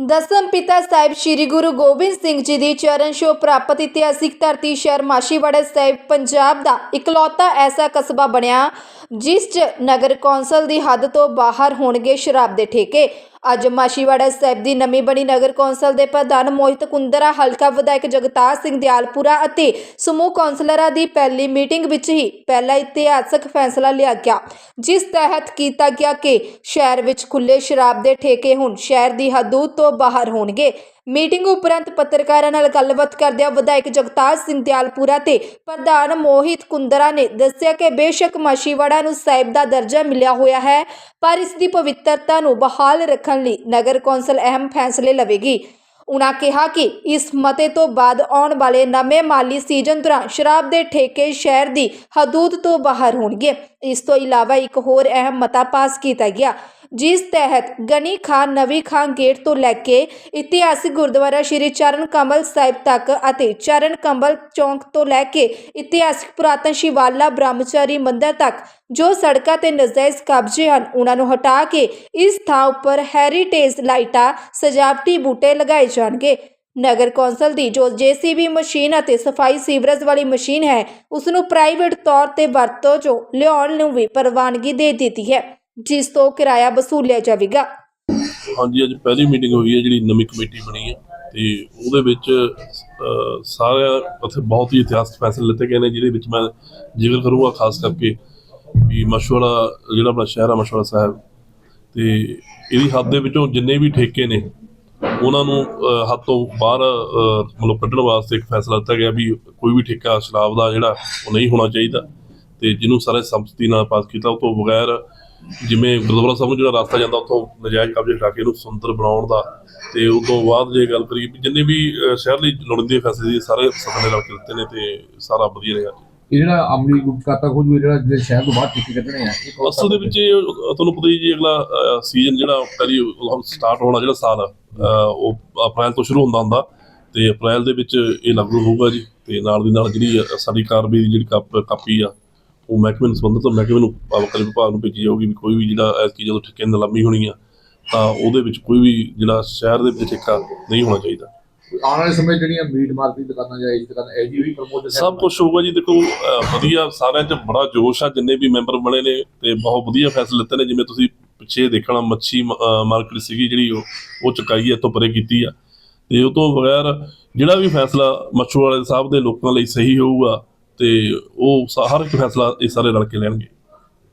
ਦਸਮ ਪਿਤਾ ਸਾਹਿਬ ਸ੍ਰੀ ਗੁਰੂ ਗੋਬਿੰਦ ਸਿੰਘ ਜੀ ਦੀ ਚਰਨ ਛੋਹ ਪ੍ਰਾਪਤ ਇਤਿਹਾਸਿਕ ਧਰਤੀ ਸ਼ਹਿਰ ਮਾਸ਼ੀਵਾੜਾ ਸਾਹਿਬ, ਪੰਜਾਬ ਦਾ ਇਕਲੌਤਾ ਐਸਾ ਕਸਬਾ ਬਣਿਆ, ਜਿਸ 'ਚ ਨਗਰ ਕੌਂਸਲ ਦੀ ਹੱਦ ਤੋਂ ਬਾਹਰ ਹੋਣਗੇ ਸ਼ਰਾਬ ਦੇ ਠੇਕੇ। ਅੱਜ ਮਾਸ਼ੀਵਾੜਾ ਸਾਹਿਬ ਦੀ ਨਵੀਂ ਬਣੀ ਨਗਰ ਕੌਂਸਲ ਦੇ ਪ੍ਰਧਾਨ ਮੋਹਿਤ ਕੁੰਦਰਾ, ਹਲਕਾ ਵਿਧਾਇਕ ਜਗਤਾਰ ਸਿੰਘ ਦਿਆਲਪੁਰਾ ਅਤੇ ਸਮੂਹ ਕੌਂਸਲਰਾਂ ਦੀ ਪਹਿਲੀ ਮੀਟਿੰਗ ਵਿੱਚ ਹੀ ਪਹਿਲਾ ਇਤਿਹਾਸਕ ਫੈਸਲਾ ਲਿਆ ਗਿਆ, ਜਿਸ ਤਹਿਤ ਕੀਤਾ ਗਿਆ ਕਿ ਸ਼ਹਿਰ ਵਿੱਚ ਖੁੱਲੇ ਸ਼ਰਾਬ ਦੇ ਠੇਕੇ ਹੁਣ ਸ਼ਹਿਰ ਦੀ ਹਦੂਦ ਤੋਂ ਬਾਹਰ ਹੋਣਗੇ। ਮੀਟਿੰਗ ਉਪਰੰਤ ਪੱਤਰਕਾਰਾਂ ਨਾਲ ਗੱਲਬਾਤ ਕਰਦਿਆਂ ਵਿਧਾਇਕ ਜਗਤਾਰ ਸਿੰਘ ਦਿਆਲਪੁਰਾ ਤੇ ਪ੍ਰਧਾਨ ਮੋਹਿਤ ਕੁੰਦਰਾ ਨੇ ਦੱਸਿਆ ਕਿ ਬੇਸ਼ੱਕ ਮਾਸ਼ੀਵਾੜਾ ਨੂੰ ਸਾਹਿਬ ਦਾ ਦਰਜਾ ਮਿਲਿਆ ਹੋਇਆ ਹੈ, ਪਰ ਇਸ ਦੀ ਪਵਿੱਤਰਤਾ ਨੂੰ ਬਹਾਲ ਰੱਖਣ ਲਈ ਨਗਰ ਕੌਂਸਲ ਅਹਿਮ ਫੈਸਲੇ ਲਵੇਗੀ। ਉਨ੍ਹਾਂ ਕਿਹਾ ਕਿ ਇਸ ਮਤੇ ਤੋਂ ਬਾਅਦ ਆਉਣ ਵਾਲੇ ਨਵੇਂ ਮਾਲੀ ਸੀਜ਼ਨ ਦੌਰਾਨ ਸ਼ਰਾਬ ਦੇ ਠੇਕੇ ਸ਼ਹਿਰ ਦੀ ਹਦੂਦ ਤੋਂ ਬਾਹਰ ਹੋਣਗੇ। ਇਸ ਤੋਂ ਇਲਾਵਾ ਇੱਕ ਹੋਰ ਅਹਿਮ ਮਤਾ ਪਾਸ ਕੀਤਾ ਗਿਆ, ਜਿਸ ਤਹਿਤ ਗਨੀ ਖਾਨ ਨਵੀ ਖਾਨ ਗੇਟ ਤੋਂ ਲੈ ਕੇ ਇਤਿਹਾਸਿਕ ਗੁਰਦੁਆਰਾ ਸ਼੍ਰੀ ਚਰਨ ਕਮਲ ਸਾਹਿਬ ਤੱਕ ਅਤੇ ਚਰਨ ਕਮਲ ਚੌਂਕ ਤੋਂ ਲੈ ਕੇ ਇਤਿਹਾਸਿਕ ਪੁਰਾਤਨ ਸ਼ਿਵਾਲਾ ਬ੍ਰਹਮਚਾਰੀ ਮੰਦਿਰ ਤੱਕ ਜੋ ਸੜਕਾਂ ਤੇ ਨਜਾਇਜ਼ ਕਬਜ਼ੇ ਹਨ ਉਹਨਾਂ ਨੂੰ ਹਟਾ ਕੇ ਇਸ ਥਾਂ ਉੱਪਰ ਹੈਰੀਟੇਜ ਲਾਈਟਾਂ ਸਜਾਵਟੀ ਬੂਟੇ ਲਗਾਏ ਜਾਣਗੇ। ਨਗਰ ਕੌਂਸਲ ਦੀ ਜੋ ਜੀਸੀਬੀ ਮਸ਼ੀਨ ਅਤੇ ਸਫ਼ਾਈ ਸੀਵਰੇਜ ਵਾਲੀ ਮਸ਼ੀਨ ਹੈ ਉਸ ਨੂੰ ਪ੍ਰਾਈਵੇਟ ਤੌਰ ਤੇ ਵਰਤੋਂ 'ਚੋਂ ਲਿਆਉਣ ਨੂੰ ਵੀ ਪ੍ਰਵਾਨਗੀ ਦੇ ਦਿੱਤੀ ਹੈ ਜਿਸ ਤੋਂ ਕਿਰਾਇਆ ਵਸੂਲਿਆ ਜਾਵੇਗਾ। ਹਾਂਜੀ ਅੱਜ ਪਹਿਲੀ ਮੀਟਿੰਗ ਹੋਈ ਹੈ ਜਿਹੜੀ ਨਵੀਂ ਕਮੇਟੀ ਬਣੀ ਹੈ ਤੇ ਉਹਦੇ ਵਿੱਚ ਅਹ, ਉੱਥੇ ਬਹੁਤ ਹੀ ਇਤਿਹਾਸਕ ਫੈਸਲੇ ਲਿੱਤੇ ਗਏ ਨੇ ਜਿਹਦੇ ਵਿੱਚ ਮੈਂ ਜ਼ਿਕਰ ਕਰੂੰਗਾ ਖਾਸ ਕਰਕੇ ਵੀ ਮਸ਼ਵਰਾ ਜਿਹੜਾ ਆਪਣਾ ਸ਼ਹਿਰ ਆ ਮਸ਼ਵਰਾ ਸਾਹਿਬ ਤੇ ਇਹਦੀ ਹੱਦ ਦੇ ਵਿੱਚੋਂ ਜਿੰਨੇ ਵੀ ਠੇਕੇ ਨੇ ਉਹਨਾਂ ਨੂੰ ਅਹ, ਹੱਦ ਤੋਂ ਬਾਹਰ ਮਤਲਬ ਕੱਢਣ ਵਾਸਤੇ ਇੱਕ ਫੈਸਲਾ ਲਿੱਤਾ ਗਿਆ ਵੀ ਕੋਈ ਵੀ ਠੇਕਾ ਸ਼ਰਾਬ ਦਾ ਜਿਹੜਾ ਉਹ ਨਹੀਂ ਹੋਣਾ ਚਾਹੀਦਾ। ਤੇ ਜਿਹਨੂੰ ਸਾਰੇ ਸੰਮਤੀ ਨਾਲ ਪਾਸ ਕੀਤਾ ਉਹ ਤੋਂ ਬਗੈਰ ਜਿਵੇਂ ਗੁਰਦੁਆਰਾ ਸਾਹਿਬ ਨੂੰ ਜਿਹੜਾ ਰਸਤਾ ਜਾਂਦਾ ਉੱਥੋਂ ਨਜਾਇਜ਼ ਕਬਜ਼ੇ ਹਟਾ ਕੇ ਇਹਨੂੰ ਸੁੰਦਰ ਬਣਾਉਣ ਦਾ ਤੇ ਉਸ ਤੋਂ ਬਾਅਦ ਜੇ ਗੱਲ ਕਰੀਏ ਵੀ ਜਿੰਨੇ ਵੀ ਸ਼ਹਿਰ ਲਈ ਲੋੜੀਂਦੇ ਫੈਸਲੇ ਸਾਰੇ ਸਦਨ ਨੇ ਰਲ ਕੇ ਦਿੱਤੇ ਨੇ ਤੇ ਸਾਰਾ ਵਧੀਆ ਰਿਹਾ। ਇਹ ਜਿਹੜਾ ਅਮਲੀ ਗੁਪਤ ਖਾਤਾ ਖੋਲੂ ਜਿਹੜਾ ਜਿਹੜੇ ਸ਼ਹਿਰ ਤੋਂ ਬਾਹਰ ਟਿੱਕੇ ਕੱਢਣੇ ਆ ਇਹ ਕੌਣ ਅਸਲ ਦੇ ਵਿੱਚ ਇਹ ਤੁਹਾਨੂੰ ਪਤਾ ਹੀ ਜੀ ਅਗਲਾ ਸੀਜ਼ਨ ਜਿਹੜਾ ਪਹਿਲੀ ਸਟਾਰਟ ਹੋਣਾ ਜਿਹੜਾ ਸਾਲ ਅਹ, ਉਹ ਅਪ੍ਰੈਲ ਤੋਂ ਸ਼ੁਰੂ ਹੁੰਦਾ ਹੁੰਦਾ ਤੇ ਅਪ੍ਰੈਲ ਦੇ ਵਿੱਚ ਇਹ ਲਾਗੂ ਹੋਊਗਾ ਜੀ ਤੇ ਨਾਲ ਦੀ ਨਾਲ ਜਿਹੜੀ ਸਾਡੀ ਕਾਰਵਾਈ ਦੀ ਜਿਹੜੀ ਕਾਪ- ਕਾਪੀ ਆ ਉਹ ਮਹਿਕਮੇ ਨੂੰ ਸੰਬੰਧਿਤ ਮਹਿਕਮੇ ਨੂੰ ਪਾਵਕਲ ਵਿਭਾਗ ਨੂੰ ਭੇਜੀ ਜਾਊਗੀ ਵੀ ਕੋਈ ਵੀ ਜਿਹੜਾ ਐਸਕੀ ਜਦੋਂ ਠੇਕੇ ਨਿਲਾਮੀ ਹੋਣੀ ਆ ਤਾਂ ਉਹਦੇ ਵਿੱਚ ਕੋਈ ਵੀ ਜਿਹੜਾ ਸ਼ਹਿਰ ਦੇ ਵਿੱਚ ਠੇਕਾ ਨਹੀਂ ਹੋਣਾ ਚਾਹੀਦਾ। ਆਉਣ ਵਾਲੇ ਸਮੇਂ ਜਿਹੜੀਆਂ ਮੀਟ ਮਾਰਕੀਟ ਦੁਕਾਨਾਂ ਜਾਂ ਦੁਕਾਨਾਂ ਇਹ ਜੀ ਵੀ ਪ੍ਰਮੋਟ ਸਭ ਕੁਝ ਹੋਊਗਾ ਜੀ। ਦੇਖੋ ਅਹ ਵਧੀਆ ਸਾਰਿਆਂ 'ਚ ਬੜਾ ਜੋਸ਼ ਆ। ਜਿੰਨੇ ਵੀ ਮੈਂਬਰ ਬਣੇ ਨੇ ਤੇ ਬਹੁਤ ਵਧੀਆ ਫੈਸਲੇ ਲਿੱਤੇ ਨੇ। ਜਿਵੇਂ ਤੁਸੀਂ ਪਿੱਛੇ ਦੇਖਣਾ ਮੱਛੀ ਮਾਰਕੀਟ ਸੀਗੀ ਜਿਹੜੀ ਉਹ ਉਹ ਚੁਕਾਈ ਹੈ ਤੋਂ ਪਰੇ ਕੀਤੀ ਆ। ਤੇ ਉਹ ਤੋਂ ਬਗੈਰ ਜਿਹੜਾ ਵੀ ਫੈਸਲਾ ਮੱਛੂ ਵਾਲੇ ਸਾਹਿਬ ਦੇ ਲੋਕਾਂ ਲਈ ਸਹੀ ਹੋਊਗਾ ਤੇ ਉਹ ਸਾ- ਹਰ ਇੱਕ ਫੈਸਲਾ ਇਹ ਸਾਰੇ ਰਲ ਕੇ ਲੈਣਗੇ।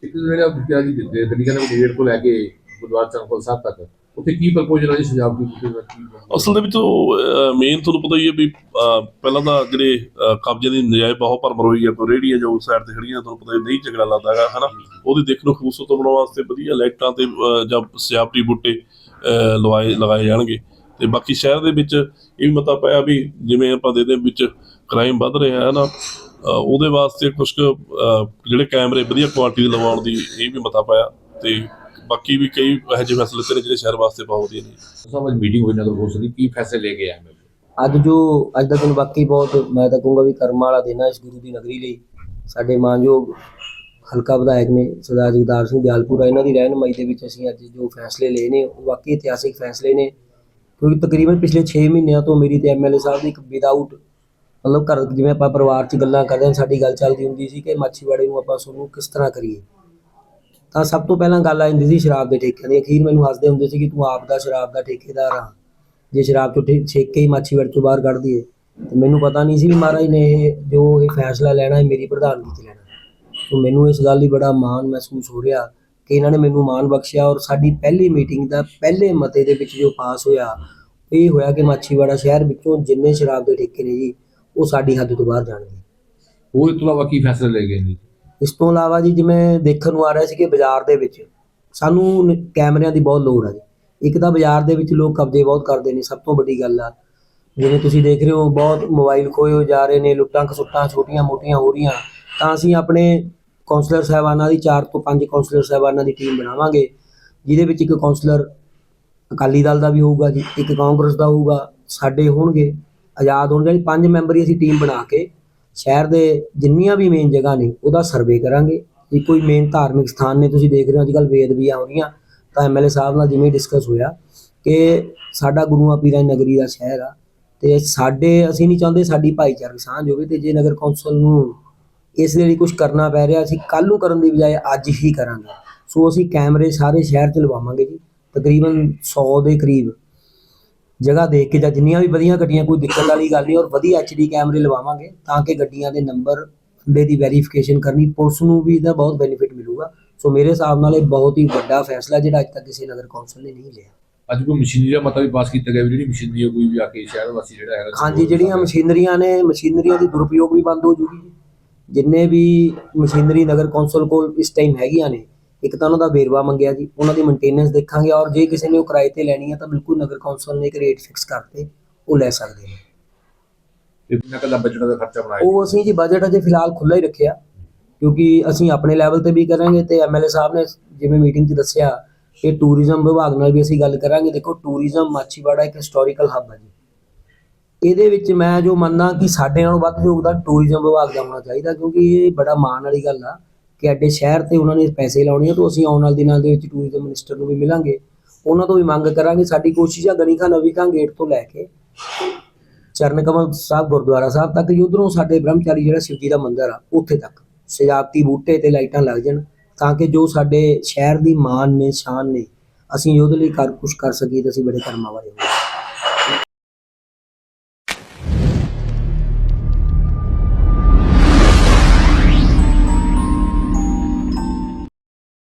ਇੱਕ ਜਿਹੜਾ ਵਿਚਾਰ ਜੀ ਦਿੱਤੇ ਤਰੀਕਾ ਦੇ ਗੇਟ ਤੋਂ ਲੈ ਕੇ ਗੁਰਦੁਆਰਾ ਚੰਕੋਲ ਸਾਹਿਬ ਤੱਕ। ਉੱਥੇ ਕੀ ਪ੍ਰਪੋਜ਼ਲ ਹੈ ਜੀ ਸਜਾਵਟੀ ਬੂਟੇ ਦਾ ਕੀ ਅਸਲ ਦੇ ਵਿੱਚ ਉਹ ਮੇਨ ਤੁਹਾਨੂੰ ਪਤਾ ਹੀ ਹੈ ਵੀ ਅਹ, ਪਹਿਲਾਂ ਤਾਂ ਜਿਹੜੇ ਅਹ, ਕਬਜ਼ੇ ਦੀ ਨਜਾਇਜ਼ ਬਹੁਤ ਭਰਮਰ ਹੋਈ ਹੈ ਕੋਈ ਰੇਹੜੀਆਂ ਜੋ ਸਾਈਡ ਤੇ ਖੜੀਆਂ ਤੁਹਾਨੂੰ ਪਤਾ ਹੀ ਨਹੀਂ ਝਗੜਾ ਲੱਗਦਾ ਹੈਗਾ ਹਨਾ? ਉਹਦੀ ਦੇਖ ਨੂੰ ਖੂਬਸੂਰਤ ਬਣਾਉਣ ਵਾਸਤੇ ਵਧੀਆ ਲਾਈਟਾਂ ਤੇ ਅਹ, ਜਾਂ ਸਜਾਵਟੀ ਬੂਟੇ ਅਹ, ਲਵਾਏ ਲਗਾਏ ਜਾਣਗੇ। ਤੇ ਬਾਕੀ ਸ਼ਹਿਰ ਦੇ ਵਿੱਚ ਇਹ ਵੀ ਮਤਾ ਪਿਆ ਵੀ ਜਿਵੇਂ ਆਪਾਂ ਦੇ ਦੇ ਵਿੱਚ ਕ੍ਰਾਈਮ ਵੱਧ ਰਿਹਾ ਹੈ ਨਾ ਅਹ, ਉਹਦੇ ਵਾਸਤੇ ਕੁਝ ਕੁ, ਜਿਹੜੇ ਕੈਮਰੇ ਵਧੀਆ ਕੁਆਲਿਟੀ ਦੇ ਲਵਾਉਣ ਦੀ ਇਹ ਵੀ ਮਤਾ ਪਾਇਆ ਤੇ ਬਾਕੀ ਵੀ ਕਈ ਇਹੋ ਜਿਹੇ ਫੈਸਲੇ ਨੇ ਜਿਹੜੇ ਸ਼ਹਿਰ ਵਾਸਤੇ ਬਹੁਤ ਵਧੀਆ ਨੇ। ਸਭ ਅੱਜ ਮੀਟਿੰਗ ਹੋਈ ਨਗਰ ਕੌਂਸਲ ਦੀ ਕੀ ਫੈਸਲੇ ਲੈ ਕੇ ਆਏ ਨੇ ਅੱਜ ਜੋ ਅੱਜ ਦਾ ਦਿਨ ਵਾਕਈ ਬਹੁਤ ਮੈਂ ਤਾਂ ਕਹੂੰਗਾ ਵੀ ਕਰਮ ਵਾਲਾ ਦਿਨ ਹੈ ਇਸ ਗੁਰੂ ਦੀ ਨਗਰੀ ਲਈ। ਸਾਡੇ ਮਾਨਯੋਗ ਹਲਕਾ ਵਿਧਾਇਕ ਨੇ ਸਰਦਾਰ ਜਗਦਾਰ ਸਿੰਘ ਦਿਆਲਪੁਰਾ ਇਹਨਾਂ ਦੀ ਰਹਿਨਮਾਈ ਦੇ ਵਿੱਚ ਅਸੀਂ ਅੱਜ ਜੋ ਫੈਸਲੇ ਲਏ ਨੇ ਉਹ ਵਾਕਈ ਇਤਿਹਾਸਿਕ ਫੈਸਲੇ ਨੇ। ਕਿਉਂਕਿ ਤਕਰੀਬਨ ਪਿਛਲੇ 6 ਮਹੀਨਿਆਂ ਤੋਂ ਮੇਰੀ ਤੇ ਐਮਐਲਏ ਸਾਹਿਬ ਦੀ ਇੱਕ ਵਿਦਆਊਟ ਮਤਲਬ ਘਰ ਜਿਵੇਂ ਆਪਾਂ ਪਰਿਵਾਰ 'ਚ ਗੱਲਾਂ ਕਰਦੇ ਹਾਂ ਸਾਡੀ ਗੱਲ ਚੱਲਦੀ ਹੁੰਦੀ ਸੀ ਕਿ ਮਾਛੀਵਾੜੇ ਨੂੰ ਆਪਾਂ ਤੁਹਾਨੂੰ ਕਿਸ ਤਰ੍ਹਾਂ ਕਰੀਏ। ਤਾਂ ਸਭ ਤੋਂ ਪਹਿਲਾਂ ਗੱਲ ਆ ਜਾਂਦੀ ਸੀ ਸ਼ਰਾਬ ਦੇ ਠੇਕਿਆਂ ਦੀ। ਅਖੀਰ ਮੈਨੂੰ ਹੱਸਦੇ ਹੁੰਦੇ ਸੀ ਕਿ ਤੂੰ ਆਪ ਦਾ ਸ਼ਰਾਬ ਦਾ ਠੇਕੇਦਾਰ ਆ। ਜੇ ਸ਼ਰਾਬ ਚੋਂ ਠੇ- ਹੀ ਮਾਛੀਵਾੜੇ ਤੋਂ ਬਾਹਰ ਕੱਢ ਦਈਏ, ਤੇ ਮੈਨੂੰ ਪਤਾ ਨਹੀਂ ਸੀ ਵੀ ਮਹਾਰਾਜ ਨੇ ਇਹ ਜੋ ਇਹ ਫੈਸਲਾ ਲੈਣਾ ਹੈ ਮੇਰੀ ਪ੍ਰਧਾਨਗੀ 'ਚ ਲੈਣਾ। ਤੋਂ ਮੈਨੂੰ ਇਸ ਗੱਲ ਲਈ ਬੜਾ ਮਾਣ ਮਹਿਸੂਸ ਹੋ ਰਿਹਾ ਕਿ ਇਹਨਾਂ ਨੇ ਮੈਨੂੰ ਮਾਣ ਬਖਸ਼ਿਆ ਔਰ ਸਾਡੀ ਪਹਿਲੀ ਮੀਟਿੰਗ ਦਾ ਪਹਿਲੇ ਮਤੇ ਦੇ ਵਿੱਚ ਜੋ ਪਾਸ ਹੋਇਆ, ਇਹ ਹੋਇਆ ਕਿ ਮਾਛੀਵਾੜਾ ਸ਼ਹਿਰ ਵਿੱਚੋਂ ਜਿੰਨੇ ਸ਼ਰਾਬ ਦੇ ਠੇਕੇ ਨੇ ਜੀ, ਉਹ ਸਾਡੀ ਹੱਦ ਤੋਂ ਬਾਹਰ ਜਾਣਗੇ। ਹੋਰ ਇਸ ਤੋਂ ਇਲਾਵਾ ਕੀ ਫੈਸਲੇ ਲੈ ਗਏ ਨੇ ਇਸ ਤੋਂ ਇਲਾਵਾ ਜੀ, ਜਿਵੇਂ ਦੇਖਣ ਨੂੰ ਆ ਰਿਹਾ ਸੀ ਕਿ ਬਾਜ਼ਾਰ ਦੇ ਵਿੱਚ ਸਾਨੂੰ ਕੈਮਰਿਆਂ ਦੀ ਬਹੁਤ ਲੋੜ ਹੈ ਜੀ। ਇੱਕ ਤਾਂ ਬਾਜ਼ਾਰ ਦੇ ਵਿੱਚ ਲੋਕ ਕਬਜ਼ੇ ਬਹੁਤ ਕਰਦੇ ਨੇ, ਸਭ ਤੋਂ ਵੱਡੀ ਗੱਲ ਆ। ਜਿਵੇਂ ਤੁਸੀਂ ਦੇਖ ਰਹੇ ਹੋ, ਬਹੁਤ ਮੋਬਾਈਲ ਖੋਏ ਹੋ ਜਾ ਰਹੇ ਨੇ, ਲੁੱਟਾਂ ਖਸੁੱਟਾਂ ਛੋਟੀਆਂ ਮੋਟੀਆਂ ਹੋ ਰਹੀਆਂ। ਤਾਂ ਅਸੀਂ ਆਪਣੇ ਕਾਉਂਸਲਰ ਸਾਹਿਬਾਨਾਂ ਦੀ 4 ਤੋਂ 5 ਕਾਉਂਸਲਰ ਸਾਹਿਬਾਨਾਂ ਦੀ ਟੀਮ ਬਣਾਵਾਂਗੇ, ਜਿਹਦੇ ਵਿੱਚ ਇੱਕ ਕਾਉਂਸਲਰ ਅਕਾਲੀ ਦਲ ਦਾ ਵੀ ਹੋਊਗਾ ਜੀ, ਇੱਕ ਕਾਂਗਰਸ ਦਾ ਹੋਊਗਾ, ਸਾਡੇ ਹੋਣਗੇ, ਆਜ਼ਾਦ ਹੋਣਗੇ। ਪੰਜ ਮੈਂਬਰੀ ਅਸੀਂ ਟੀਮ ਬਣਾ ਕੇ ਸ਼ਹਿਰ ਦੇ ਜਿੰਨੀਆਂ ਵੀ ਮੇਨ ਜਗ੍ਹਾ ਨੇ, ਉਹਦਾ ਸਰਵੇ ਕਰਾਂਗੇ। ਜੇ ਕੋਈ ਮੇਨ ਧਾਰਮਿਕ ਸਥਾਨ ਨੇ, ਤੁਸੀਂ ਦੇਖ ਰਹੇ ਹੋ ਅੱਜਕੱਲ ਬੇਅਦਬੀਆਂ ਹੋ ਰਹੀਆਂ ਤਾਂ ਐਮਐਲਏ ਸਾਹਿਬ ਨਾਲ ਜਿਵੇਂ ਡਿਸਕਸ ਹੋਇਆ ਕਿ ਸਾਡਾ ਗੁਰੂਆਂ ਪੀਰਾਂ ਦੀ ਨਗਰੀ ਦਾ ਸ਼ਹਿਰ ਆ, ਤੇ ਸਾਡੇ, ਅਸੀਂ ਨਹੀਂ ਚਾਹੁੰਦੇ ਸਾਡੀ ਭਾਈਚਾਰਕ ਸਾਂਝ ਹੋਵੇ, ਤੇ ਜੇ ਨਗਰ ਕੌਂਸਲ ਨੂੰ ਇਸ ਦੇ ਲਈ ਕੁਝ ਕਰਨਾ ਪੈ ਰਿਹਾ, ਅਸੀਂ ਕੱਲ ਨੂੰ ਕਰਨ ਦੀ ਬਜਾਏ ਅੱਜ ਹੀ ਕਰਾਂਗੇ। ਸੋ ਅਸੀਂ ਕੈਮਰੇ ਸਾਰੇ ਸ਼ਹਿਰ 'ਚ ਲਵਾਵਾਂਗੇ ਜੀ, ਤਕਰੀਬਨ 100 ਦੇ ਕਰੀਬ ਜਗ੍ਹਾ ਦੇਖ ਕੇ ਜਾਂ ਜਿੰਨੀਆਂ ਵੀ ਵਧੀਆਂ ਗੱਡੀਆਂ ਕੋਈ ਦਿੱਕਤ ਵਾਲੀ ਗੱਲ ਨਹੀਂ ਔਰ ਵਧੀਆ ਐਚਡੀ ਕੈਮਰੇ ਲਵਾਵਾਂਗੇ ਤਾਂ ਕਿ ਗੱਡੀਆਂ ਦੇ ਨੰਬਰ ਦੇ ਦੀ ਵੈਰੀਫਿਕੇਸ਼ਨ ਕਰਨੀ ਪੁਲਿਸ ਨੂੰ ਵੀ ਇਹਦਾ ਬਹੁਤ ਬੈਨੀਫਿਟ ਮਿਲੂਗਾ। ਸੋ ਮੇਰੇ ਹਿਸਾਬ ਨਾਲ ਇਹ ਬਹੁਤ ਹੀ ਵੱਡਾ ਫੈਸਲਾ ਜਿਹੜਾ ਅੱਜ ਤੱਕ ਕਿਸੇ ਨਗਰ ਕੌਂਸਲ ਨੇ ਨਹੀਂ ਲਿਆ। ਅੱਜ ਕੋਈ ਮਸ਼ੀਨਰੀ ਦਾ ਮਤਾ ਵੀ ਪਾਸ ਕੀਤਾ ਗਿਆ ਵੀ ਜਿਹੜੀ ਮਸ਼ੀਨਰੀ ਹੈ ਕੋਈ ਵੀ ਆ ਕੇ ਸ਼ਹਿਰ ਵਾਸੀ ਜਿਹੜਾ ਹੈਗਾ ਹਾਂਜੀ ਜਿਹੜੀਆਂ ਮਸ਼ੀਨਰੀਆਂ ਨੇ ਮਸ਼ੀਨਰੀਆਂ ਦੀ ਦੁਰਉਪਯੋਗ ਵੀ ਬੰਦ ਹੋ ਜੂਗੀ ਜਿੰਨੇ ਵੀ ਮਸ਼ੀਨਰੀ ਨਗਰ ਕੌਂਸਲ ਕੋਲ ਇਸ ਟਾਈਮ ਹੈਗੀਆਂ ਨੇ ਇੱਕ ਤਾਂ ਉਹਨਾਂ ਦਾ ਵੇਰਵਾ ਮੰਗਿਆ ਜੀ ਉਹਨਾਂ ਦੀ ਮੇਨਟੇਨੈਂਸ ਦੇਖਾਂਗੇ ਔਰ ਜੇ ਕਿਸੇ ਨੇ ਉਹ ਕਿਰਾਏ ਤੇ ਲੈਣੀ ਹੈ ਤਾਂ ਬਿਲਕੁਲ ਨਗਰ ਕੌਂਸਲ ਨੇ ਇੱਕ ਰੇਟ ਫਿਕਸ ਕਰਤੇ ਉਹ ਲੈ ਸਕਦੇ ਨੇ। ਕਿੰਨਾ ਕੱਲਾ ਬਜਟ ਦਾ ਖਰਚਾ ਬਣਾਇਆ ਉਹ ਅਸੀਂ ਜੀ ਬਜਟ ਅਜੇ ਫਿਲਹਾਲ ਖੁੱਲਾ ਹੀ ਰੱਖਿਆ ਕਿਉਂਕਿ ਅਸੀਂ ਆਪਣੇ ਲੈਵਲ ਤੇ ਵੀ ਕਰਾਂਗੇ ਤੇ ਐਮਐਲਏ ਸਾਹਿਬ ਨੇ ਜਿਵੇਂ ਮੀਟਿੰਗ 'ਚ ਦੱਸਿਆ ਕਿ ਟੂਰਿਜ਼ਮ ਵਿਭਾਗ ਨਾਲ ਵੀ ਅਸੀਂ ਗੱਲ ਕਰਾਂਗੇ ਦੇਖੋ ਟੂਰਿਜ਼ਮ ਮਾਛੀਵਾੜਾ ਇੱਕ ਹਿਸਟੋਰੀਕਲ ਹੱਬ ਹੈ ਜੀ। ਇਹਦੇ ਵਿੱਚ ਮੈਂ ਜੋ ਮੰਨਦਾ ਕਿ ਸਾਡੇ ਨਾਲੋਂ ਵੱਧ ਯੋਗਦਾਨ ਟੂਰਿਜ਼ਮ ਵਿਭਾਗ ਦਾ ਹੋਣਾ ਚਾਹੀਦਾ ਕਿਉਂਕਿ ਇਹ ਬੜਾ ਮਾਣ ਵਾਲੀ ਗੱਲ ਆ। ਕਿ ਐਡੇ ਸ਼ਹਿਰ ਤੇ ਉਹਨਾਂ ਨੇ ਪੈਸੇ ਲਾਉਣੇ ਆ, ਤਾਂ ਅਸੀਂ ਆਉਣ ਵਾਲੇ ਦਿਨਾਂ ਦੇ ਵਿੱਚ ਟੂਰਿਜ਼ਮ ਮਿਨਿਸਟਰ ਨੂੰ ਵੀ ਮਿਲਾਂਗੇ। ਉਹਨਾਂ ਤੋਂ ਵੀ ਮੰਗ ਕਰਾਂਗੇ, ਸਾਡੀ ਕੋਸ਼ਿਸ਼ ਆ ਗਣੀ ਖਾਂ ਨਵੀਂ ਖਾਂ ਗੇਟ ਤੋਂ ਲੈ ਕੇ। ਚਰਨ ਕਮਲ ਸਾਹਿਬ ਗੁਰਦੁਆਰਾ ਸਾਹਿਬ ਤੱਕ ਉਧਰੋਂ ਸਾਡੇ ਬ੍ਰਹਮਚਾਰੀ ਜਿਹੜਾ ਸ਼ਿਵਜੀ ਦਾ ਮੰਦਿਰ ਆ, ਉੱਥੇ ਤੱਕ। ਸਜਾਵਟੀ ਬੂਟੇ ਤੇ ਲਾਈਟਾਂ ਲੱਗ ਜਾਣ, ਤਾਂ ਕਿ ਜੋ ਸਾਡੇ ਸ਼ਹਿਰ ਦੀ ਮਾਨ ਨੇ, ਸ਼ਾਨ ਨੇ, ਅਸੀਂ ਉਹਦੇ ਲਈ ਕਰ ਕੁਝ ਕਰ ਸਕੀਏ ਤਾਂ ਅਸੀਂ ਬੜੇ ਕਰਮਾਂ ਵਾਲੇ ਹੋਵਾਂਗੇ।